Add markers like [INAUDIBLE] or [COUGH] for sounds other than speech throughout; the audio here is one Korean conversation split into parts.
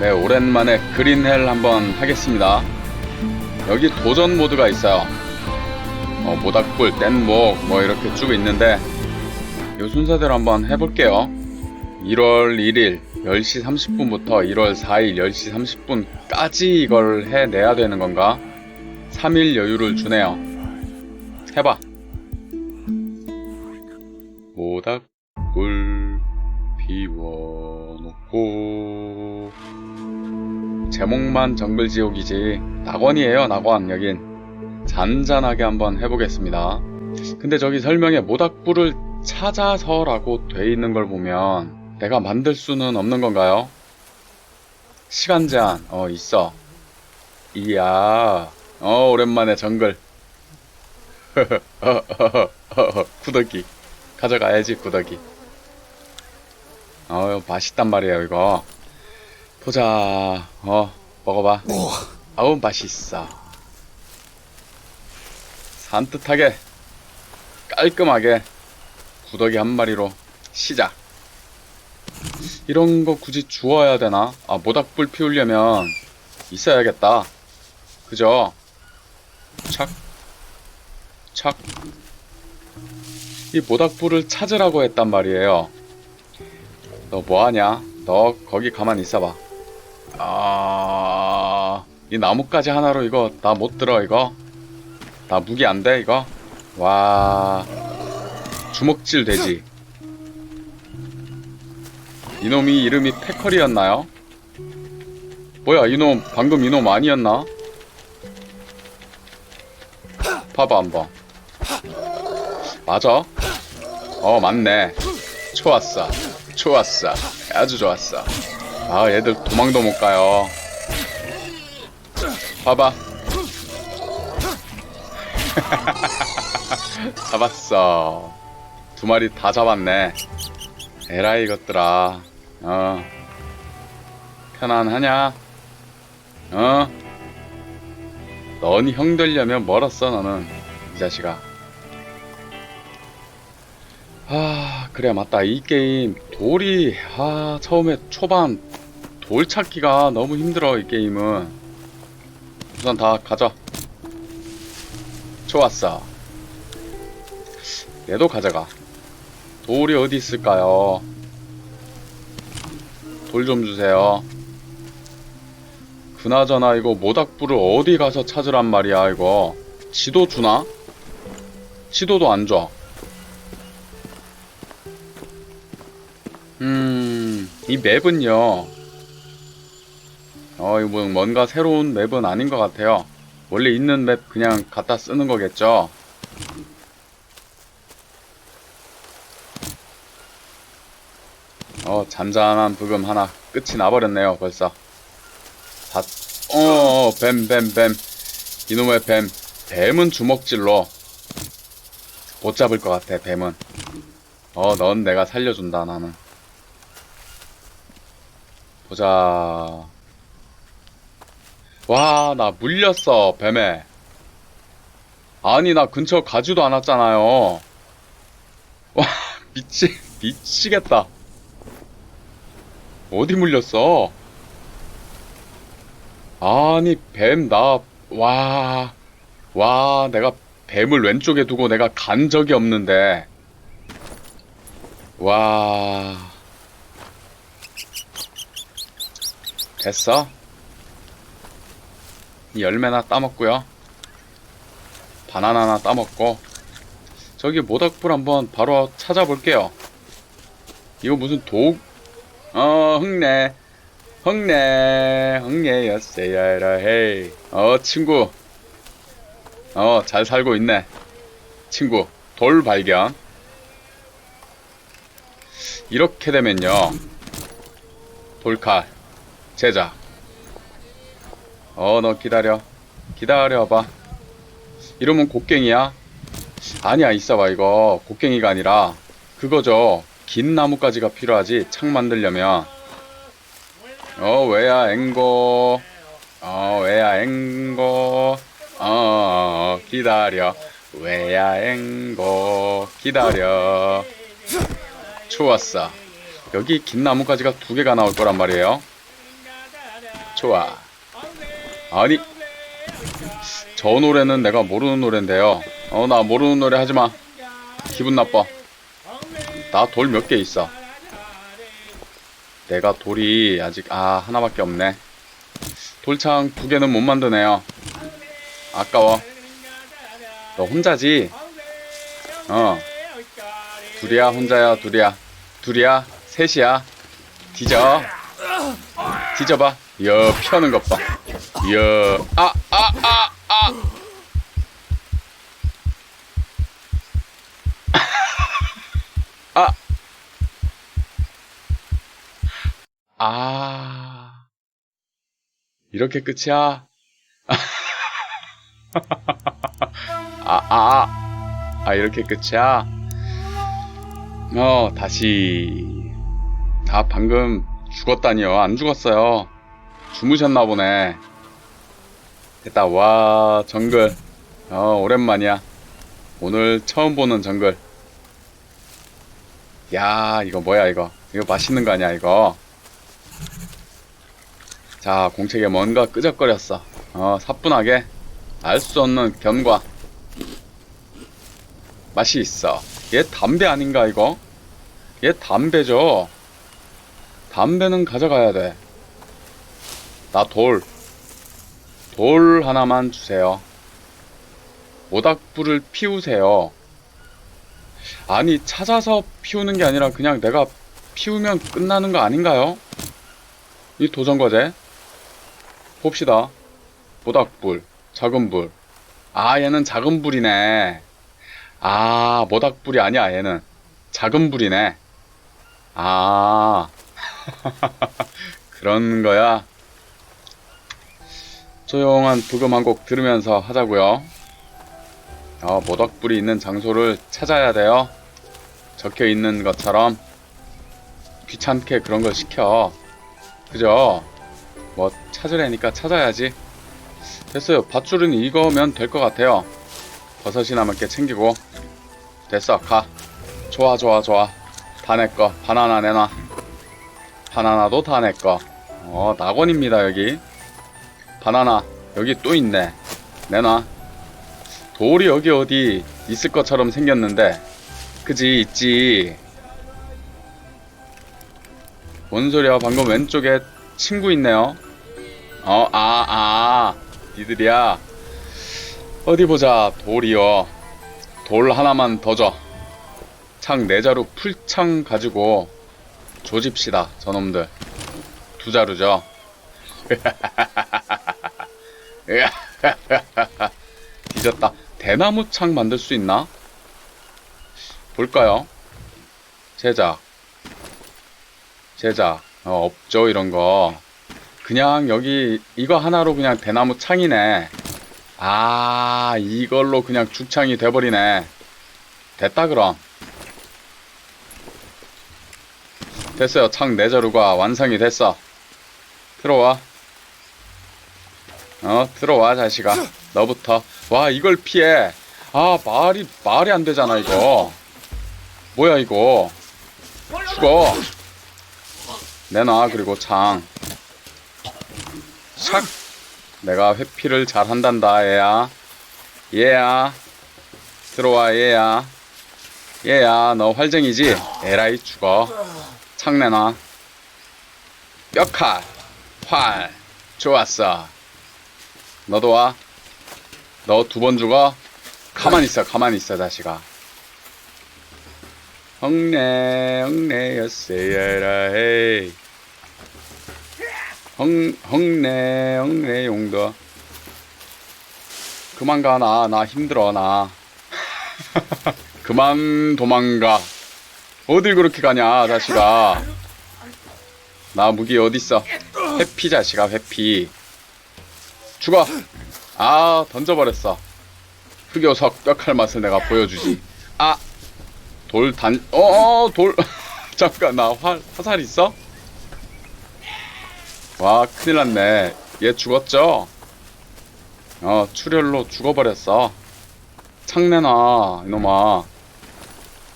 네, 오랜만에 그린헬 한번 하겠습니다. 여기 도전 모드가 있어요. 어, 모닥불, 뗏목, 뭐 이렇게 쭉 있는데, 이 순서대로 한번 해볼게요. 1월 1일 10시 30분부터 1월 4일 10시 30분까지 이걸 해내야 되는 건가? 3일 여유를 주네요. 해봐. 모닥불 비워놓고 제목만 정글지옥이지 낙원이에요 낙원. 여긴 잔잔하게 한번 해보겠습니다. 근데 저기 설명에 모닥불을 찾아서라고 돼 있는 걸 보면 내가 만들 수는 없는 건가요? 시간 제한. 어 있어. 이야. 어 오랜만에 정글. [LAUGHS] 구더기. 가져가야지 구더기. 어 맛있단 말이에요 이거 보자 어 먹어봐 아우 맛있어 산뜻하게 깔끔하게 구더기 한 마리로 시작 이런 거 굳이 주워야 되나 아 모닥불 피우려면 있어야겠다 그죠 착 착. 이 모닥불을 찾으라고 했단 말이에요. 너 뭐하냐? 너 거기 가만히 있어봐. 아, 이 나뭇가지 하나로 이거 나못 들어 이거. 나 무기 안 돼 이거. 와, 주먹질 되지. 이놈이 이름이 패커리였나요? 뭐야 이놈 방금 이놈 아니었나? 봐봐 한번. 맞아? 어 맞네. 좋았어. 좋았어. 아주 좋았어. 아 얘들 도망도 못 가요. 봐봐. [LAUGHS] 잡았어. 두 마리 다 잡았네. 에라이 이것들아. 어. 편안하냐? 어? 넌 형 되려면 멀었어 너는 이 자식아 아 그래 맞다 이 게임 돌이 아 처음에 초반 돌 찾기가 너무 힘들어 이 게임은. 우선 다 가져 좋았어. 얘도 가져가. 돌이 어디 있을까요? 돌 좀 주세요. 그나저나 이거 모닥불을 어디 가서 찾으란 말이야 이거? 지도 주나? 지도도 안 줘. 음, 이 맵은요. 어, 이거 뭐 뭔가 새로운 맵은 아닌 것 같아요. 원래 있는 맵 그냥 갖다 쓰는 거겠죠? 어, 잔잔한 부금 하나 끝이 나버렸네요, 벌써. 다, 어, 뱀, 뱀, 뱀. 이놈의 뱀. 뱀은 주먹질로 못 잡을 것 같아, 뱀은. 어, 넌 내가 살려준다, 나는. 보자. 와, 나 물렸어, 뱀에. 아니, 나 근처 가지도 않았잖아요. 와, [LAUGHS] 미치, 미치겠다. 어디 물렸어? 아니, 뱀, 나, 와, 와, 내가 뱀을 왼쪽에 두고 내가 간 적이 없는데. 와. 됐어? 이 열매나 따먹고요. 바나나나 따먹고. 저기 모닥불 한번 바로 찾아볼게요. 이거 무슨 독, 어, 흙내. 흙내. 흙내였어야 헤이. 어, 친구. 어, 잘 살고 있네. 친구, 돌 발견. 이렇게 되면요. 돌칼, 제작. 어, 너 기다려. 기다려봐. 이러면 곡괭이야? 아니야, 있어봐, 이거. 곡괭이가 아니라, 그거죠. 긴 나뭇가지가 필요하지, 창 만들려면. 어, 왜야, 앵고. 어, 왜야, 앵고. 어, 기다려. 왜야, 앵고. 기다려. 좋았어. 여기 긴 나뭇가지가 두 개가 나올 거란 말이에요. 좋아. 아니, 저 노래는 내가 모르는 노래인데요. 어, 나 모르는 노래 하지 마. 기분 나빠. 나 돌 몇 개 있어. 내가 돌이 아직, 아, 하나밖에 없네. 돌창 두 개는 못 만드네요. 아까워. 너 혼자지? 어. 둘이야, 혼자야, 둘이야. 둘이야, 셋이야. 뒤져. 뒤져봐. 여, 피하는 것 봐. 여, 아, 아, 아, 아. 아. 아. 이렇게 끝이야? [LAUGHS] 아, 아, 아, 이렇게 끝이야? 어, 다시. 아, 방금 죽었다니요. 안 죽었어요. 주무셨나 보네. 됐다. 와, 정글. 어, 오랜만이야. 오늘 처음 보는 정글. 야, 이거 뭐야, 이거. 이거 맛있는 거 아니야, 이거. 자, 공책에 뭔가 끄적거렸어. 어, 사뿐하게. 알 수 없는 견과. 맛이 있어. 얘 담배 아닌가, 이거? 얘 담배죠? 담배는 가져가야 돼. 나 돌. 돌 하나만 주세요. 모닥불을 피우세요. 아니, 찾아서 피우는 게 아니라 그냥 내가 피우면 끝나는 거 아닌가요? 이 도전과제. 봅시다. 모닥불, 작은 불. 아, 얘는 작은 불이네. 아, 모닥불이 아니야, 얘는. 작은 불이네. 아, [LAUGHS] 그런 거야. 조용한 부금 한 곡 들으면서 하자고요. 어, 모닥불이 있는 장소를 찾아야 돼요. 적혀 있는 것처럼 귀찮게 그런 걸 시켜. 그죠? 뭐 찾으려니까 찾아야지. 됐어요. 밧줄은 이거면 될 것 같아요. 버섯이나 몇 개 챙기고 됐어. 가. 좋아, 좋아, 좋아. 다내 거. 바나나 내놔. 바나나도 다내 거. 어, 낙원입니다, 여기. 바나나, 여기 또 있네. 내놔. 돌이 여기 어디 있을 것처럼 생겼는데. 그지, 있지. 뭔 소리야, 방금 왼쪽에 친구 있네요. 어, 아, 아. 니들이야. 어디 보자, 돌이요. 돌 하나만 더 줘. 창 네 자루 풀창 가지고 조집시다 저놈들 두 자루죠 [LAUGHS] [LAUGHS] 뒤졌다 대나무 창 만들 수 있나? 볼까요? 제작 제작 어, 없죠 이런 거 그냥 여기 이거 하나로 그냥 대나무 창이네 아 이걸로 그냥 죽창이 돼버리네 됐다 그럼 됐어요. 창 내자루가 완성이 됐어. 들어와. 어, 들어와, 자식아. 너부터. 와, 이걸 피해. 아, 말이, 말이 안 되잖아, 이거. 뭐야, 이거. 죽어. 내놔, 그리고 창. 샥. 내가 회피를 잘 한단다, 얘야. 얘야. 들어와, 얘야. 얘야, 너 활쟁이지? 에라이, 죽어. 창 내놔. 뼈칼. 활. 좋았어. 너도 와. 너 두 번 죽어? 가만히 있어, 가만히 있어, 자식아. 헝내, 헝내였어야라, 헤이. 헝, 헝내, 헝내, 용도. 그만 가, 나, 나 힘들어, 나. [LAUGHS] 그만 도망가. 어딜 그렇게 가냐, 자식아. 나 무기 어딨어? 회피, 자식아, 회피. 죽어! 아, 던져버렸어. 흑요석 뼈칼 맛을 내가 보여주지. 아! 돌 단, 어, 돌. [LAUGHS] 잠깐, 나 화, 화살 있어? 와, 큰일 났네. 얘 죽었죠? 어, 출혈로 죽어버렸어. 창 내놔, 이놈아.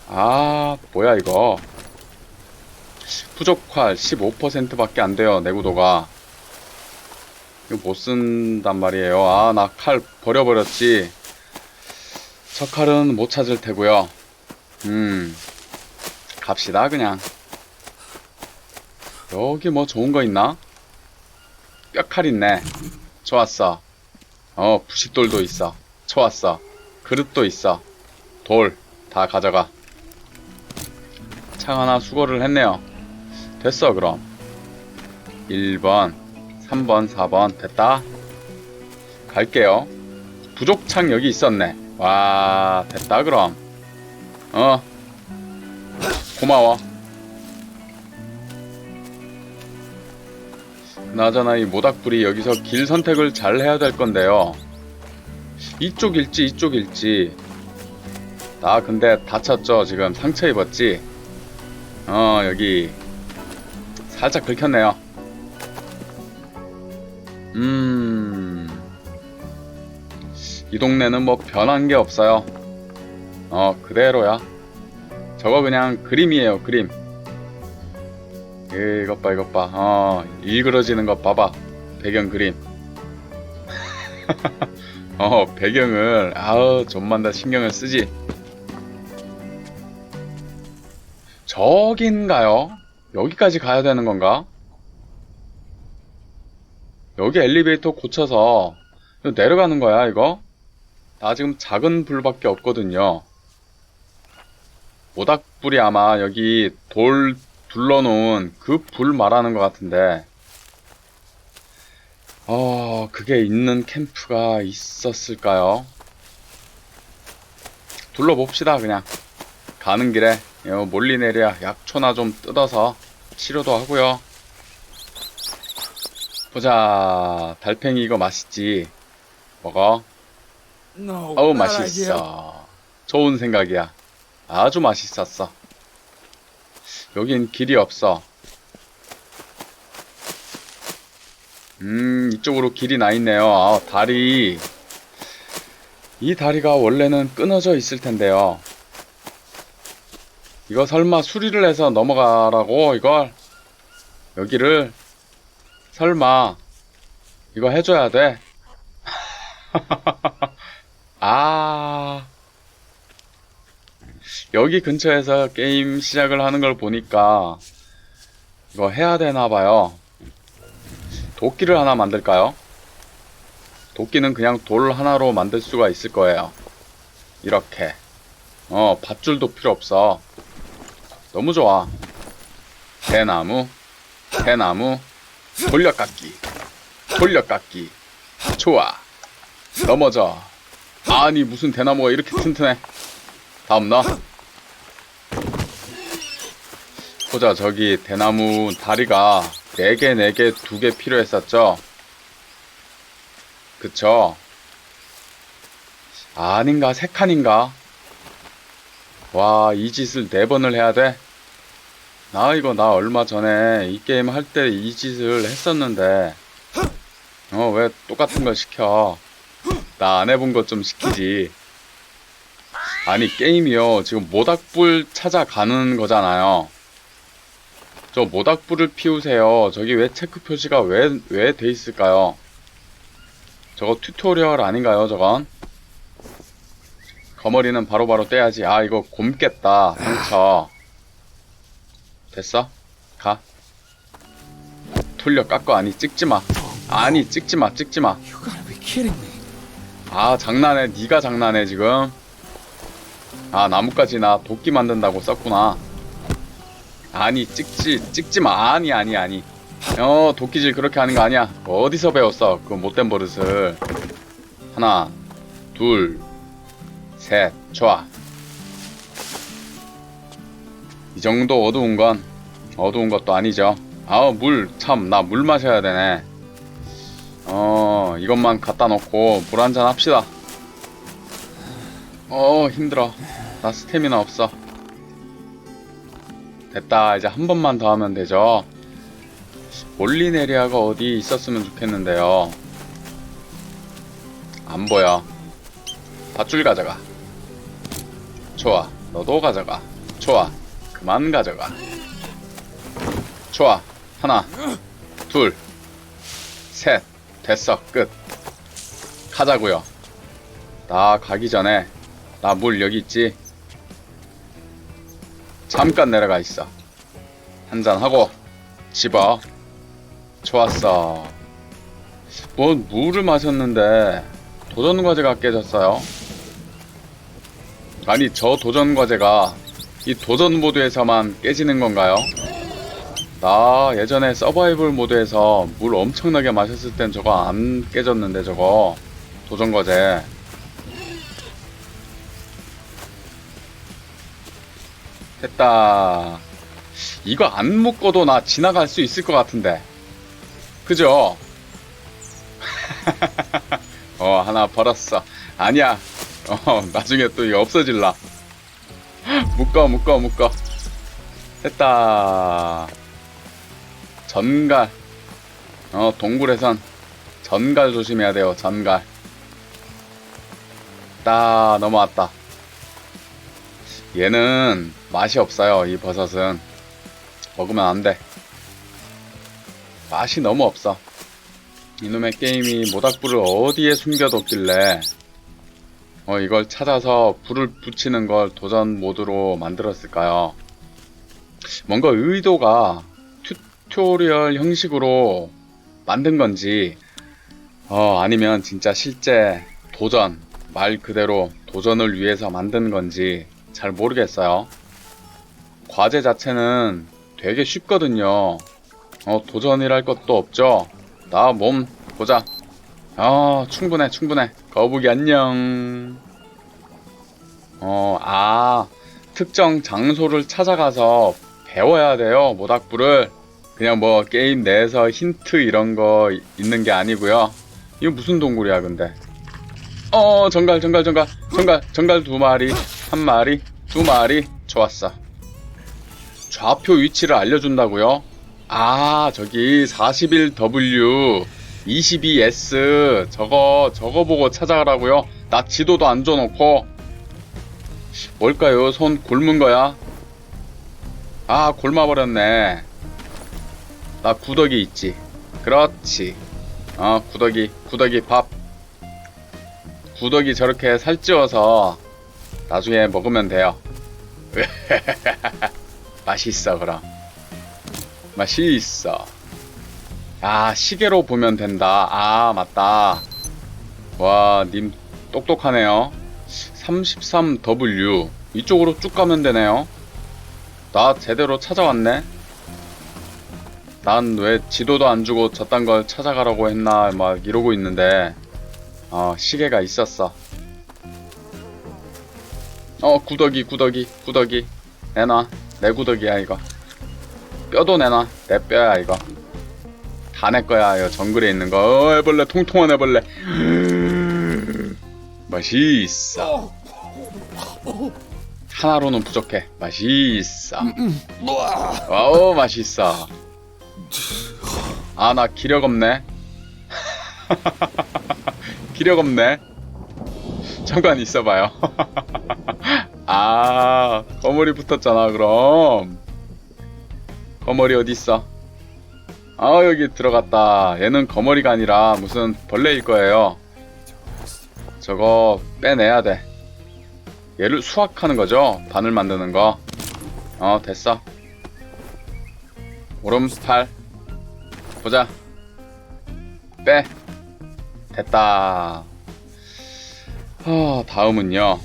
아, 뭐야, 이거. 부족활 15%밖에 안 돼요, 내구도가. 이거 못 쓴단 말이에요. 아, 나 칼 버려버렸지. 저 칼은 못 찾을 테고요. 음, 갑시다, 그냥. 여기 뭐 좋은 거 있나? 뼈칼 있네. 좋았어. 어, 부식돌도 있어. 좋았어. 그릇도 있어. 돌, 다 가져가. 창 하나 수거를 했네요. 됐어, 그럼. 1번, 3번, 4번, 됐다. 갈게요. 부족창 여기 있었네. 와, 됐다, 그럼. 어. 고마워. 그나저나 이 모닥불이 여기서 길 선택을 잘 해야 될 건데요. 이쪽일지 이쪽일지. 나 근데 다쳤죠? 지금 상처 입었지? 어, 여기. 살짝 긁혔네요. 음. 이 동네는 뭐 변한 게 없어요. 어, 그대로야. 저거 그냥 그림이에요, 그림. 예, 이것 봐, 이것 봐. 어, 일그러지는 것 봐봐. 배경 그림. [LAUGHS] 어, 배경을, 아우, 좀만 더 신경을 쓰지. 저긴가요? 여기까지 가야 되는 건가? 여기 엘리베이터 고쳐서 내려가는 거야, 이거? 나 지금 작은 불밖에 없거든요. 모닥불이 아마 여기 돌 둘러놓은 그 불 말하는 것 같은데, 어, 그게 있는 캠프가 있었을까요? 둘러봅시다, 그냥. 가는 길에, 요 몰리네리아 약초나 좀 뜯어서 치료도 하고요. 보자, 달팽이 이거 맛있지? 먹어. No. 어우. 맛있어. 좋은 생각이야. 아주 맛있었어. 여긴 길이 없어. 음, 이쪽으로 길이 나 있네요. 아, 다리. 이 다리가 원래는 끊어져 있을 텐데요. 이거 설마 수리를 해서 넘어가라고, 이걸? 여기를? 설마, 이거 해줘야 돼? [LAUGHS] 아. 여기 근처에서 게임 시작을 하는 걸 보니까 이거 해야 되나 봐요. 도끼를 하나 만들까요? 도끼는 그냥 돌 하나로 만들 수가 있을 거예요. 이렇게. 어, 밧줄도 필요 없어. 너무 좋아. 대나무, 대나무, 돌려깎기, 돌려깎기. 좋아. 넘어져. 아니, 무슨 대나무가 이렇게 튼튼해. 다음 나. 보자, 저기 대나무 다리가 4개, 4개, 2개 필요했었죠? 그쵸? 아닌가, 3칸인가? 와, 이 짓을 4번을 해야 돼? 나 이거 나 얼마 전에 이 게임 할 때 이 짓을 했었는데, 어, 왜 똑같은 걸 시켜? 나 안 해본 것 좀 시키지. 아니 게임이요. 지금 모닥불 찾아가는 거잖아요. 저 모닥불을 피우세요. 저기 왜 체크 표시가 왜 왜 돼 있을까요? 저거 튜토리얼 아닌가요 저건? 거머리는 바로바로 떼야지. 아 이거 곰겠다. 상처 됐어? 가. 돌려 깎고 아니 찍지 마. 아니 찍지 마 찍지마. You gotta be kidding me. 아 장난해. 네가 장난해 지금. 아 나뭇가지 나 도끼 만든다고 썼구나. 아니 찍지 찍지 마. 아니 아니 아니. 어 도끼질 그렇게 하는 거 아니야. 어디서 배웠어 그 못된 버릇을? 하나 둘 셋 좋아. 이 정도 어두운 건 어두운 것도 아니죠. 아우 물. 참 나 물 마셔야 되네. 어 이것만 갖다 놓고 물 한 잔 합시다. 어 힘들어. 나 스태미나 없어. 됐다. 이제 한 번만 더 하면 되죠. 몰리네리아가 어디 있었으면 좋겠는데요. 안 보여. 밧줄 가져가. 좋아. 너도 가져가. 좋아. 그만 가져가 좋아. 하나 둘 셋. 됐어. 끝. 가자고요. 나 가기 전에 나 물 여기 있지? 잠깐 내려가 있어. 한잔 하고 집어. 좋았어. 뭔 물을 마셨는데 도전 과제가 깨졌어요? 아니 저 도전 과제가 이 도전 모드에서만 깨지는 건가요? 나 예전에 서바이벌 모드에서 물 엄청나게 마셨을 땐 저거 안 깨졌는데 저거. 도전 과제. 됐다. 이거 안 묶어도 나 지나갈 수 있을 것 같은데. 그죠? [LAUGHS] 어 하나 벌었어. 아니야. 어 나중에 또 이거 없어질라. [LAUGHS] 묶어 묶어 묶어. 됐다 전갈. 어 동굴에선 전갈 조심해야 돼요 전갈. 따 넘어왔다. 얘는 맛이 없어요 이 버섯은. 먹으면 안돼. 맛이 너무 없어. 이놈의 게임이 모닥불을 어디에 숨겨뒀길래. 어 이걸 찾아서 불을 붙이는 걸 도전 모드로 만들었을까요? 뭔가 의도가 튜토리얼 형식으로 만든 건지 어 아니면 진짜 실제 도전 말 그대로 도전을 위해서 만든 건지 잘 모르겠어요. 과제 자체는 되게 쉽거든요. 어 도전이랄 것도 없죠. 나 몸 보자. 어 충분해 충분해. 거북이 안녕. 어 아 특정 장소를 찾아가서 배워야 돼요 모닥불을. 그냥 뭐 게임 내에서 힌트 이런 거 있는 게 아니고요. 이거 무슨 동굴이야 근데? 어 정갈 정갈 정갈 정갈 정갈 두 마리 한 마리 두 마리 좋았어. 좌표 위치를 알려준다고요? 아 저기 41W 22S 저거 저거 보고 찾아가라고요? 나 지도도 안 줘놓고 뭘까요? 손 굶은 거야? 아 굶어버렸네. 나 구더기 있지. 그렇지. 어, 구더기, 구더기 밥. 구더기 저렇게 살찌워서 나중에 먹으면 돼요. [LAUGHS] 맛있어, 그럼. 맛있어. 아, 시계로 보면 된다. 아, 맞다. 와, 님 똑똑하네요. 33W. 이쪽으로 쭉 가면 되네요. 나 제대로 찾아왔네. 난 왜 지도도 안 주고 저딴 걸 찾아가라고 했나 막 이러고 있는데 어 시계가 있었어. 어 구더기 구더기 구더기. 내놔. 내 구더기야 이거. 뼈도 내놔. 내 뼈야 이거. 다 내 거야 이거 정글에 있는 거. 어, 애벌레 통통한 애벌레 [GASPS] 맛있어. 하나로는 부족해. 맛있어. 어우 맛있어 아 나 기력 없네. [LAUGHS] 기력 없네. 잠깐 있어봐요. [LAUGHS] 아 거머리 붙었잖아 그럼. 거머리 어딨어? 아 여기 들어갔다. 얘는 거머리가 아니라 무슨 벌레일 거예요. 저거 빼내야 돼. 얘를 수확하는 거죠? 바늘 만드는 거어 됐어 오른팔 보자. 빼. 됐다. 어, 다음은요.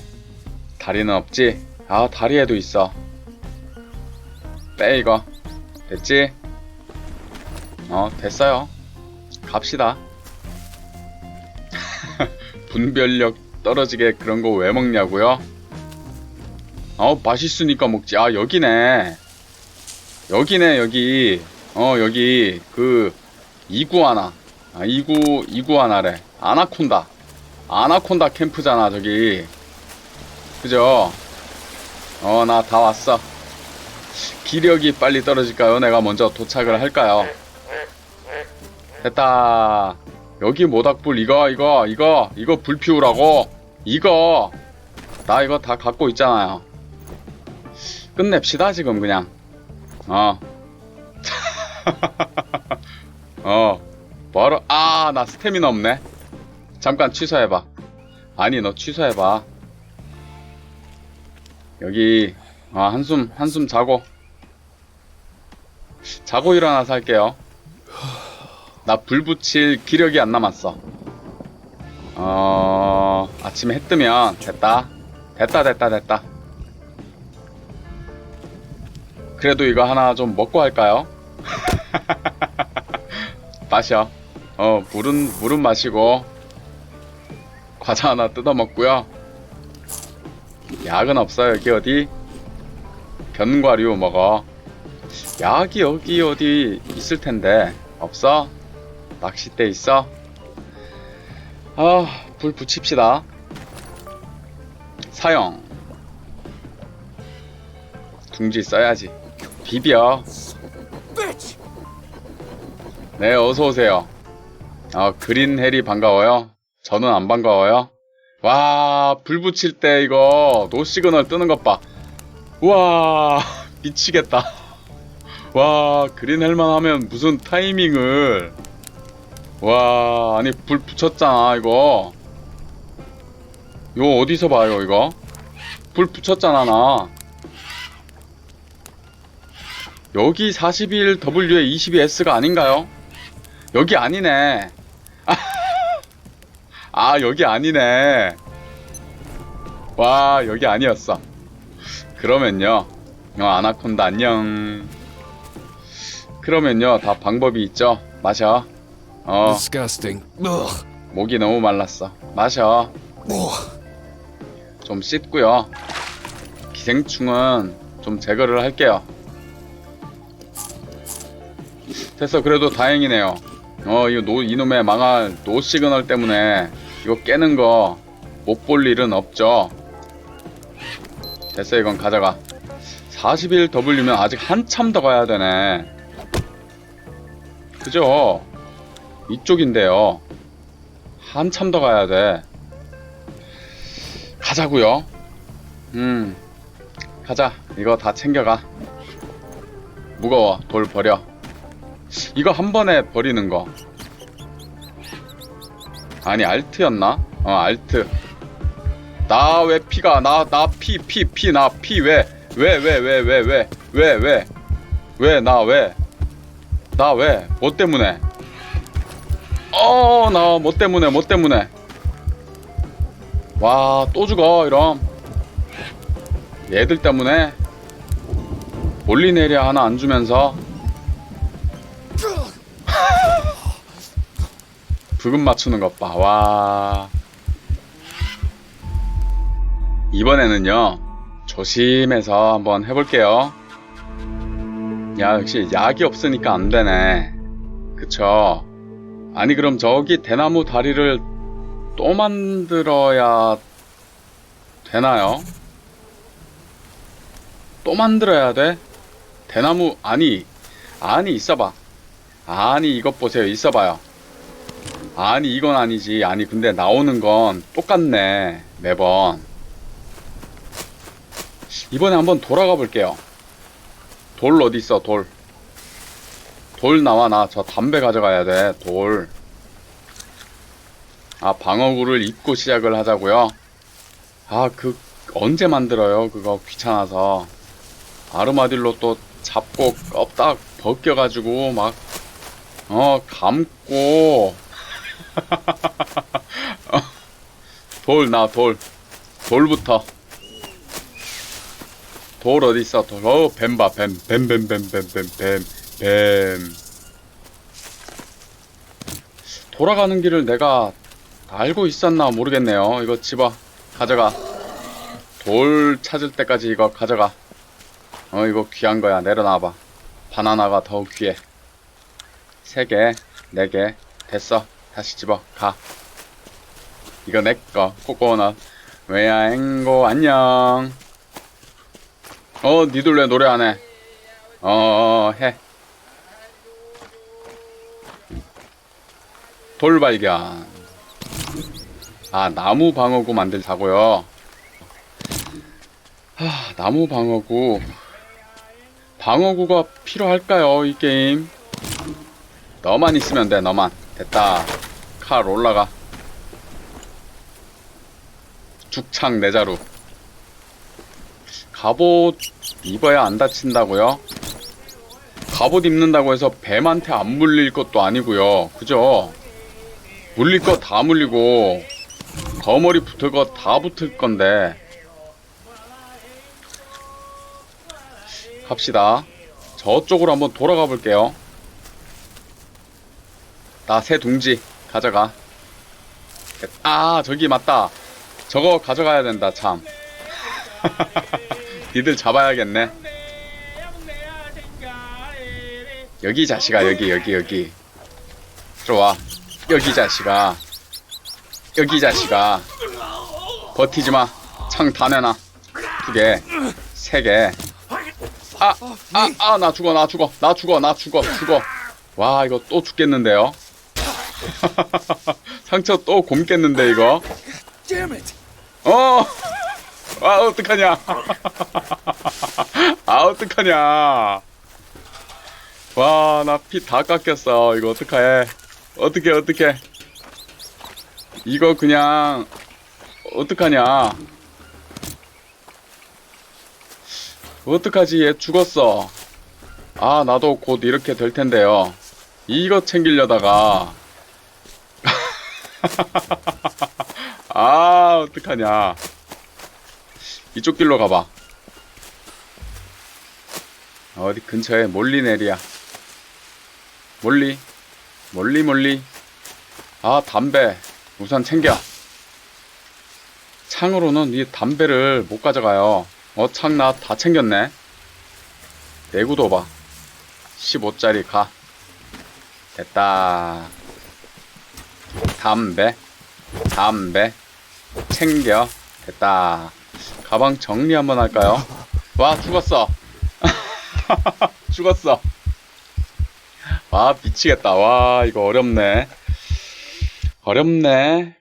다리는 없지? 아 다리에도 있어. 빼 이거. 됐지? 어 됐어요. 갑시다. [LAUGHS] 분별력 떨어지게 그런 거 왜 먹냐고요? 어 맛있으니까 먹지. 아 여기네 여기네 여기. 어 여기 그 이구아나. 아 이구 이구아나래. 아나콘다. 아나콘다 캠프잖아 저기. 그죠? 어 나 다 왔어. 기력이 빨리 떨어질까요? 내가 먼저 도착을 할까요? 됐다. 여기 모닥불 이거 이거 이거 이거 불 피우라고. 이거. 나 이거 다 갖고 있잖아요. 끝냅시다 지금 그냥 어. [LAUGHS] 어. 바로, 아, 아, 나 스태미나 없네. 잠깐 취소해 봐. 아니, 너 취소해 봐. 여기, 아, 한숨, 한숨 자고. 자고 일어나서 할게요. 나 불 붙일 기력이 안 남았어. 어, 아침에 해 뜨면 됐다. 됐다, 됐다, 됐다. 그래도 이거 하나 좀 먹고 할까요? [LAUGHS] 마셔. 어, 물은, 물은 마시고, 과자 하나 뜯어 먹고요. 약은 없어, 여기 어디? 견과류 먹어. 약이 여기 어디 있을 텐데, 없어? 낚싯대 있어? 아, 불 붙입시다. 사형. 둥지 써야지. 비벼. 네, 어서 오세요. 아, 그린 해리 반가워요. 저는 안 반가워요. 와, 불 붙일 때 이거 노 시그널 뜨는 것 봐. 우와, [LAUGHS] 미치겠다. 와, 그린 헬만 하면 무슨 타이밍을. 와, 아니, 불 붙였잖아, 이거. 이거 어디서 봐요, 이거? 불 붙였잖아, 나. 여기 41W에 22S가 아닌가요? 여기 아니네. [LAUGHS] 아, 여기 아니네. 와, 여기 아니었어. 그러면요. 어, 아나콘다 안녕. 그러면요, 다 방법이 있죠. 마셔. 어. 목이 너무 말랐어. 마셔. 좀 씻고요. 기생충은 좀 제거를 할게요. 됐어, 그래도 다행이네요. 어, 이거 노, 이놈의 망할 노 시그널 때문에 이거 깨는 거 못 볼 일은 없죠. 됐어, 이건 가져가. 41W면 아직 한참 더 가야 되네. 그죠? 이쪽인데요. 한참 더 가야 돼. 가자고요. 음, 가자. 이거 다 챙겨가. 무거워. 돌 버려. 이거 한 번에 버리는 거. 아니 알트였나? 어 알트. 나 왜 피가 나 나 피 피 피 나 피 왜? 왜 왜 왜 왜 왜? 왜 왜? 왜 나 왜? 나 왜? 뭐 때문에? 어 나 뭐 때문에 뭐 때문에? 와 또 죽어 이럼. 얘들 때문에? 몰리네리아 하나 안 주면서 부금 맞추는 것 봐. 와. 이번에는요. 조심해서 한번 해볼게요. 야, 역시 약이 없으니까 안 되네. 그쵸? 아니, 그럼 저기 대나무 다리를 또 만들어야 되나요? 또 만들어야 돼? 대나무, 아니, 아니, 있어봐. 아니, 이것 보세요. 있어봐요. 아니 이건 아니지. 아니 근데 나오는 건 똑같네 매번. 이번에 한번 돌아가 볼게요. 돌 어디 있어 돌? 돌 나와 나. 저 담배 가져가야 돼 돌 아 방어구를 입고 시작을 하자고요? 아 그 언제 만들어요? 그거 귀찮아서. 아르마딜로 또 잡고 껍딱 벗겨가지고 막 어 감고 [LAUGHS] 돌, 나, 돌. 돌부터. 돌 어디 있어? 돌. 어, 뱀 봐, 뱀. 뱀, 뱀, 뱀, 뱀, 뱀, 뱀, 뱀. 돌아가는 길을 내가 알고 있었나 모르겠네요. 이거 집어. 가져가. 돌 찾을 때까지 이거 가져가. 어, 이거 귀한 거야. 내려놔봐. 바나나가 더욱 귀해. 세 개, 네 개. 됐어. 다시 집어 가. 이거 내꺼 코코넛. 왜야 행고 안녕. 어 니들 왜 노래 안해? 어해. 돌발견. 아 나무 방어구 만들자고요. 하 나무 방어구. 방어구가 필요할까요 이 게임? 너만 있으면 돼 너만. 됐다 칼 올라가. 죽창 내 자루. 갑옷 입어야 안 다친다고요? 갑옷 입는다고 해서 뱀한테 안 물릴 것도 아니고요. 그죠? 물릴 거 다 물리고 거머리 붙을 거 다 붙을 건데 갑시다. 저쪽으로 한번 돌아가 볼게요. 나 새 둥지 가져가. 아 저기 맞다. 저거 가져가야 된다 참. [LAUGHS] 니들 잡아야겠네. 여기 자식아 여기 여기 여기. 들어와. 여기 자식아. 여기 자식아. 버티지 마. 창 다 내놔. 두 개. 세 개. 아, 아, 아, 나 죽어, 나 죽어, 나 죽어, 나 죽어, 죽어. 와, 이거 또 죽겠는데요? [LAUGHS] 상처 또 곰겠는데, 이거? 어! 아, 어떡하냐. [LAUGHS] 아, 어떡하냐. 와, 나 피 다 깎였어. 이거 어떡해. 어떡해, 어떡해. 이거 그냥, 어떡하냐. 어떡하지? 얘 죽었어. 아, 나도 곧 이렇게 될 텐데요. 이거 챙기려다가. [LAUGHS] 아, 어떡하냐. 이쪽 길로 가봐. 어디 근처에 몰리 내리야. 몰리. 몰리, 몰리. 아, 담배. 우선 챙겨. 창으로는 이 담배를 못 가져가요. 어, 창나 다 챙겼네. 내구도 봐. 15짜리 가. 됐다. 담배. 담배. 챙겨. 됐다. 가방 정리 한번 할까요? 와, 죽었어. [LAUGHS] 죽었어. 와, 미치겠다. 와, 이거 어렵네. 어렵네.